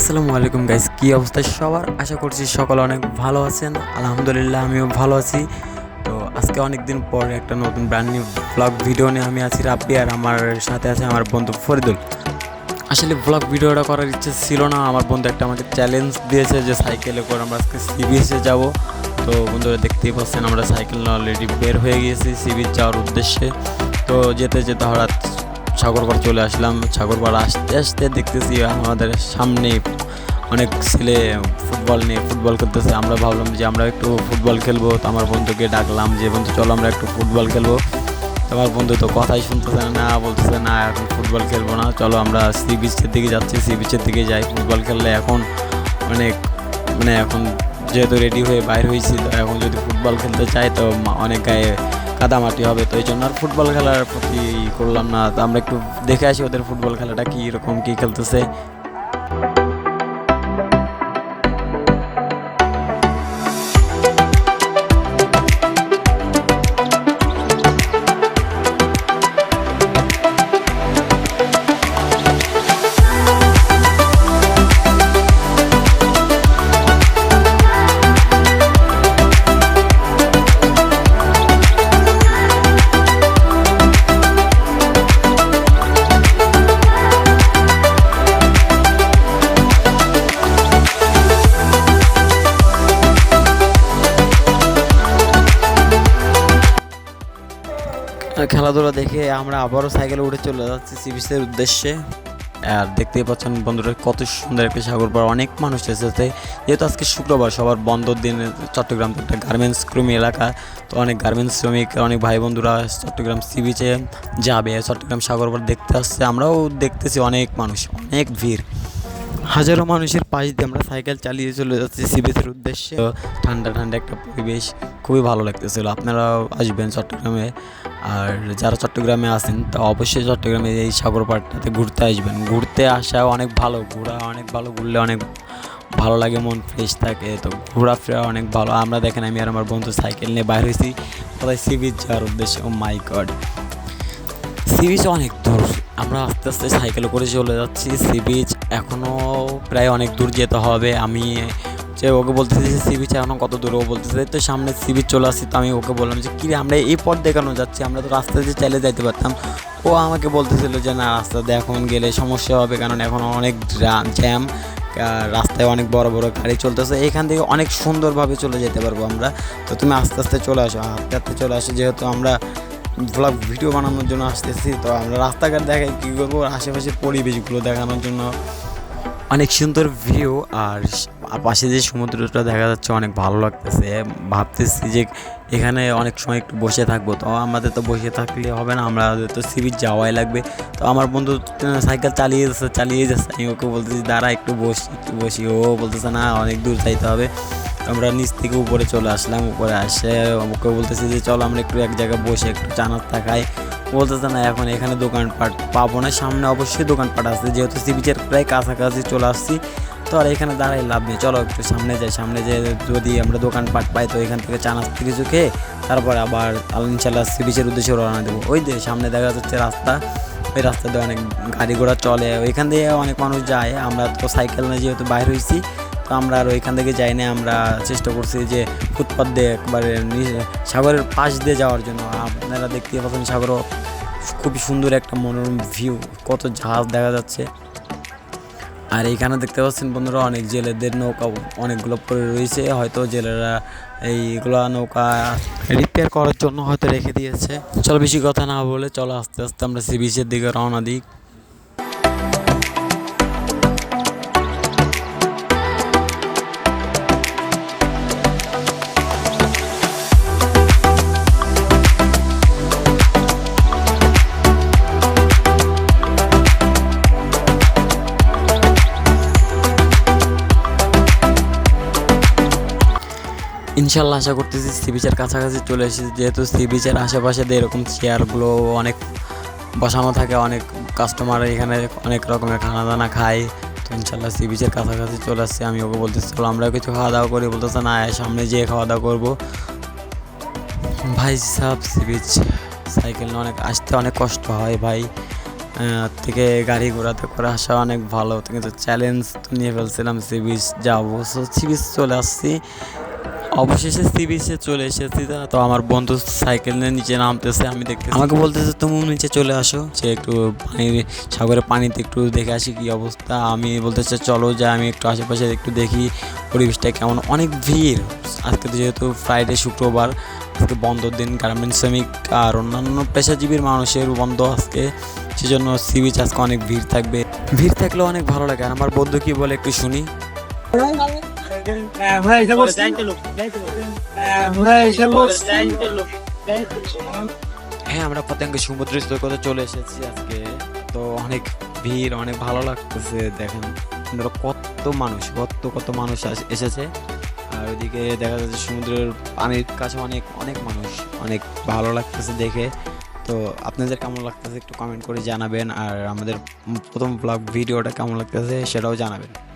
আসসালামু আলাইকুম গাইস কি অবস্থা সবার? আশা করছি সকলে অনেক ভালো আছেন। আলহামদুলিল্লাহ, আমিও ভালো আছি। তো আজকে অনেক দিন পরে একটা নতুন ব্র্যান্ড নিউ ব্লগ ভিডিও নিয়ে আমি আছি রাব্বি আর আমার সাথে আছে আমার বন্ধু ফরিদুল। আসলে ব্লগ ভিডিওটা করার ইচ্ছে ছিল না। আমার বন্ধু একটা আমাকে চ্যালেঞ্জ দিয়েছে যে সাইকেলে করে আমরা আজকে সি যাব। তো বন্ধুরা দেখতেই পাচ্ছেন, আমরা সাইকেল অলরেডি বের হয়ে গিয়েছি সি বিচ যাওয়ার উদ্দেশ্যে। তো যেতে যেতে হঠাৎ সাগরপাড় চলে আসলাম। সাগরপাড় আসতে আসতে দেখতেছি আমাদের সামনে অনেক ছেলে ফুটবল নিয়ে ফুটবল খেলতেছে আমরা ভাবলাম যে আমরা একটু ফুটবল খেলব। তো আমার বন্ধুকে ডাকলাম যে, বন্ধু, চলো আমরা একটু ফুটবল খেলব। তো আমার বন্ধু তো কথাই শুনতেছে না, বলতেছে, না, এখন ফুটবল খেলব না। চলো আমরা সি বিচের দিকে যাচ্ছি। সি বিচের দিকে যাই ফুটবল খেললে এখন অনেক মানে এখন যেহেতু রেডি হয়ে বাইর হয়েছি, তো এখন যদি ফুটবল খেলতে চাই তো অনেক গায়ে কাদামাটি হবে, তো এই জন্য আর ফুটবল খেলার প্রতি করলাম না। তো আমরা একটু দেখে আসি ওদের ফুটবল খেলাটা কী রকম, কী খেলতেছে। খেলাধুলা দেখে আমরা আবারও সাইকেলে উঠে চলে যাচ্ছি সি বিচের উদ্দেশ্যে। আর দেখতেই পাচ্ছেন বন্ধুরা, কত সুন্দর একটা সাগর পাড় অনেক মানুষ এসেছে। যেহেতু আজকে শুক্রবার, সবার বন্ধর দিন চট্টগ্রাম একটা গার্মেন্টস কর্মী এলাকা। তো অনেক গার্মেন্টস শ্রমিক, অনেক ভাই বন্ধুরা চট্টগ্রাম সি বিচে যাবে, চট্টগ্রাম সাগর পাড় দেখতে আসছে। আমরাও দেখতেছি অনেক মানুষ, অনেক ভিড়। হাজারো মানুষের পাশ দিয়ে আমরা সাইকেল চালিয়ে চলে যাচ্ছি সি বিচের উদ্দেশ্যে ঠান্ডা ঠান্ডা একটা পরিবেশ খুবই ভালো লাগতেছিল। আপনারাও আসবেন চট্টগ্রামে। আর যারা চট্টগ্রামে আছেন, তা অবশ্যই চট্টগ্রামে এই সাগর পাড়টাতে ঘুরতে আসবেন। ঘুরতে আসা অনেক ভালো, ঘোরা অনেক ভালো, ঘুরলে অনেক ভালো লাগে, মন ফ্রেশ থাকে। তো ঘোরাফেরা অনেক ভালো। আমরা দেখেন, আমি আর আমার বন্ধু সাইকেল নিয়ে বাইর হয়েছি। কোথায়? সি বিচ যাওয়ার উদ্দেশ্যে। Oh my god sea beach অনেক দূর। আমরা আস্তে আস্তে সাইকেলে করে চলে যাচ্ছি। সি বিচ এখনও প্রায় অনেক দূর যেতে হবে। আমি যে ওকে বলতেছি যে সি বিচ এখনও কত দূর? ও বলতেছে তো সামনে সি বিচ চলে আসছি। তো আমি ওকে বললাম যে, কী আমরা এই পথ দেখানো যাচ্ছি, আমরা তো রাস্তা দিয়ে চাইলে যাইতে পারতাম। ও আমাকে বলতেছিল যে, না, রাস্তা দিয়ে এখন গেলে সমস্যা হবে, কারণ এখন অনেক জ্যাম রাস্তায় অনেক বড় বড় গাড়ি চলতেছে। এখান থেকে অনেক সুন্দরভাবে চলে যেতে পারব আমরা। তো তুমি আস্তে আস্তে চলে আসো, আস্তে আস্তে চলে আসো। যেহেতু আমরা ব্লগ ভিডিও বানানোর জন্য আসতেছি, তো আমরা রাস্তাঘাট দেখাই কী করব আশেপাশের পরিবেশগুলো দেখানোর জন্য। অনেক সুন্দর ভিউ আর পাশে যে সমুদ্রটা দেখা যাচ্ছে অনেক ভালো লাগতেছে। ভাবতেছি যে এখানে অনেক সময় একটু বসে থাকব, তো আমাদের তো বসে থাকলে হবে না আমাদের তো সিবিচ যাওয়াই লাগবে। তো আমার বন্ধু সাইকেল চালিয়ে যাচ্ছে চালিয়ে যাচ্ছে, আমি ওকে বলতেছি, দাঁড়া, একটু বসি একটু বসি। ও বলতেছে, না, অনেক দূর যাইতে হবে। আমরা নিচ থেকে উপরে চলে আসলাম, উপরে আসে ওকে বলতেছি যে, চলো আমরা একটু এক জায়গায় বসে একটু চা নাস্তা খাই। বলতেছে, না, এখন এখানে দোকানপাট পাবো না, সামনে অবশ্যই দোকানপাট আসছে যেহেতু সি বিচের প্রায় কাছাকাছি চলে আসছি। তো আর এখানে দাঁড়াই লাভ নেই, চলো একটু সামনে যাই। সামনে যে যদি আমরা দোকানপাট পাই, তো এখান থেকে চা নাস্তা কিছু খেয়ে তারপরে আবার আল ইনশাল্লাহ সি বিচের উদ্দেশ্যে রওনা দেবো। ওই যে সামনে দেখা যাচ্ছে রাস্তা, ওই রাস্তা দিয়ে অনেক গাড়ি ঘোড়া চলে। ওইখান দিয়ে অনেক মানুষ যায়, আমরা তো সাইকেল নিয়ে যেহেতু বাইর হয়েছি তো আমরা আর ওইখান থেকে যাই না আমরা চেষ্টা করছি যে ফুটপাথ দিয়ে একবারে সাগরের পাশ দিয়ে যাওয়ার জন্য। আপনারা দেখতে পাচ্ছেন সাগরও খুবই সুন্দর একটা মনোরম ভিউ কত জাহাজ দেখা যাচ্ছে। আর এইখানে দেখতে পাচ্ছেন বন্ধুরা, অনেক জেলেদের নৌকা অনেকগুলো পড়ে রয়েছে, হয়তো জেলেরা এইগুলা নৌকা রিপেয়ার করার জন্য হয়তো রেখে দিয়েছে। চলো বেশি কথা না বলে চলো আস্তে আস্তে আমরা সি বিচের দিকে রওনা দিই। ইনশাল্লাহ আশা করতেছি সি বিচের কাছাকাছি চলে এসেছি। যেহেতু সি বিচের আশেপাশে এরকম চেয়ারগুলো অনেক বসানো থাকে, অনেক কাস্টমার এখানে অনেক রকমের খানা দানা খায়, তো ইনশাল্লাহ সি বিচের কাছাকাছি চলে আসছে। আমি ওকে বলতেছি, চলো আমরা কিছু খাওয়া দাওয়া করি। বলতেছে, না সামনে যেয়ে খাওয়া দাওয়া করব। ভাই সাহ সি বিচ সাইকেল নিয়ে অনেক আসতে অনেক কষ্ট হয় ভাই। থেকে গাড়ি ঘোড়াতে করে আসা অনেক ভালো। কিন্তু চ্যালেঞ্জ তো নিয়ে ফেলছিলাম সি বিচ যাব। সি বিচ চলে আসছি। অবশেষে সি বিচে চলে এসেছি তা- তো? আমার বন্ধু সাইকেল নিয়ে নিচে নামতেছে আমি দেখতে আমাকে বলতেছে তুমি নিচে চলে আসো। যে একটু পানি সাগরের পানিতে একটু দেখে আসি কি অবস্থা। আমি বলতেছে চলো যে আমি একটু আশেপাশে একটু দেখি পরিবেশটা কেমন। অনেক ভিড়। আজকে তো যেহেতু ফ্রাইডে শুক্রবার আজকে বন্ধর দিন গার্মেন্টস শ্রমিক আর অন্যান্য পেশাজীবীর মানুষের বন্ধ আজকে। সেজন্য সি বিচ আজকে অনেক ভিড় থাকবে। ভিড় থাকলেও অনেক ভালো লাগে। আর আমার বন্ধু কি বলে একটু শুনি। হ্যাঁ আমরা পতঙ্গ সমুদ্র সৈকতে চলে এসেছি আজকে। তো অনেক ভিড়, অনেক ভালো লাগতেছে, দেখেন। আপনারা কত মানুষ, কত কত মানুষ এসেছে। আর ওইদিকে দেখা যাচ্ছে সমুদ্রের পানির কাছে অনেক অনেক মানুষ, অনেক ভালো লাগতেছে দেখে। তো আপনাদের কেমন লাগতেছে একটু কমেন্ট করে জানাবেন, আর আমাদের প্রথম ব্লগ ভিডিওটা কেমন লাগতেছে সেটাও জানাবেন।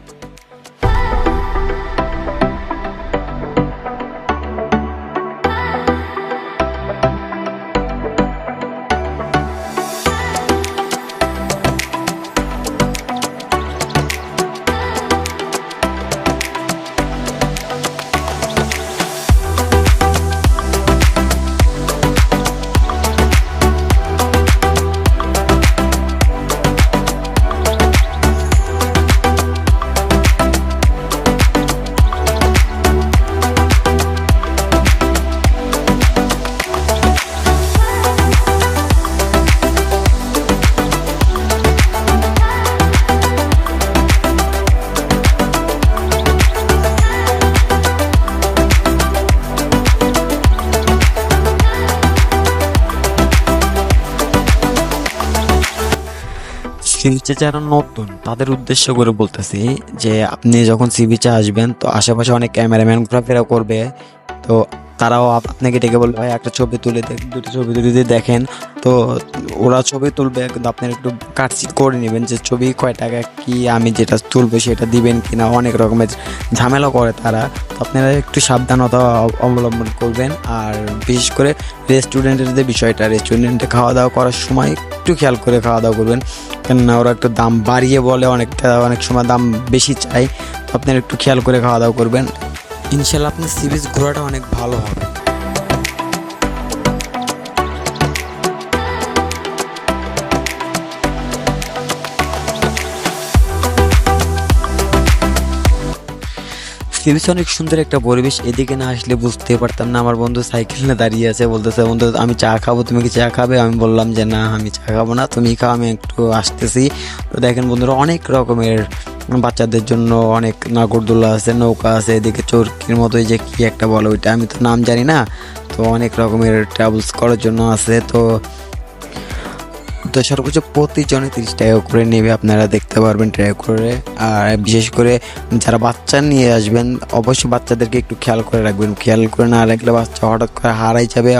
সি বিচে যারা নতুন, তাদের উদ্দেশ্য করে বলতেছি যে আপনি যখন সিভি বিচে আসবেন, তো আশেপাশে অনেক ক্যামেরাম্যান ঘোরাফেরা করবে। তো তারাও আপ- আপনাকে ডেকে বলবে, ভাই, একটা ছবি তুলে দেখ, দুটো ছবি তুলে দিয়ে দেখেন, তো ওরা ছবি তুলবে, কিন্তু আপনারা একটু কাটচিট করে নেবেন যে ছবি কয় টাকা, কি আমি যেটা তুলবো সেটা দিবেন কি না অনেক রকমের ঝামেলা করে তারা। তো আপনারা একটু সাবধানতা অবলম্বন করবেন, আর বিশেষ করে রেস্টুরেন্টের যে বিষয়টা রেস্টুরেন্টে খাওয়া দাওয়া করার সময় একটু খেয়াল করে খাওয়া দাওয়া করবেন। কেননা ওরা একটু দাম বাড়িয়ে বলে, অনেকটা, অনেক সময় দাম বেশি চাই তো আপনারা একটু খেয়াল করে খাওয়া দাওয়া করবেন। ইনশাল্লাহ আপনার সি বিচ ঘোরাটা অনেক ভালো হবে। সি অনেক সুন্দর একটা পরিবেশ, এদিকে না আসলে বুঝতে পারতাম না। আমার বন্ধু সাইকেল নিয়ে দাঁড়িয়ে আছে, বলতেছে, বন্ধু, আমি চা খাব, তুমি কি চা খাবে? আমি বললাম যে, না, আমি চা খাব না, তুমি খাও, আমি একটু আসতেছি। তো দেখেন বন্ধুরা, অনেক রকমের বাচ্চাদের জন্য অনেক নাগরদোলা আছে, নৌকা আছে, এদিকে চরকির মতোই যে কি একটা বলো ওইটা, আমি তো নাম জানি না। তো অনেক রকমের ট্রাভেলস করার জন্য আছে। তো তো সর্বোচ্চ প্রতিজনে তিরিশ টাকা করে নেবে, আপনারা দেখতে পারবেন ট্রাই করে। আর বিশেষ করে যারা বাচ্চা নিয়ে আসবেন, অবশ্যই বাচ্চাদেরকে একটু খেয়াল করে রাখবেন। খেয়াল করে না রাখলে বাচ্চা হঠাৎ করে হারাই যাবে।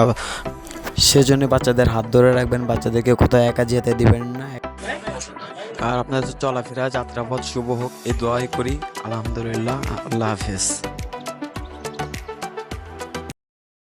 সেজন্য বাচ্চাদের হাত ধরে রাখবেন, বাচ্চাদেরকে কোথাও একা যেতে দিবেন না। আর আপনাদের চলাফেরা, যাত্রাপথ শুভ হোক, এই দোয়াই করি। আলহামদুলিল্লাহ, আল্লাহ হাফেজ।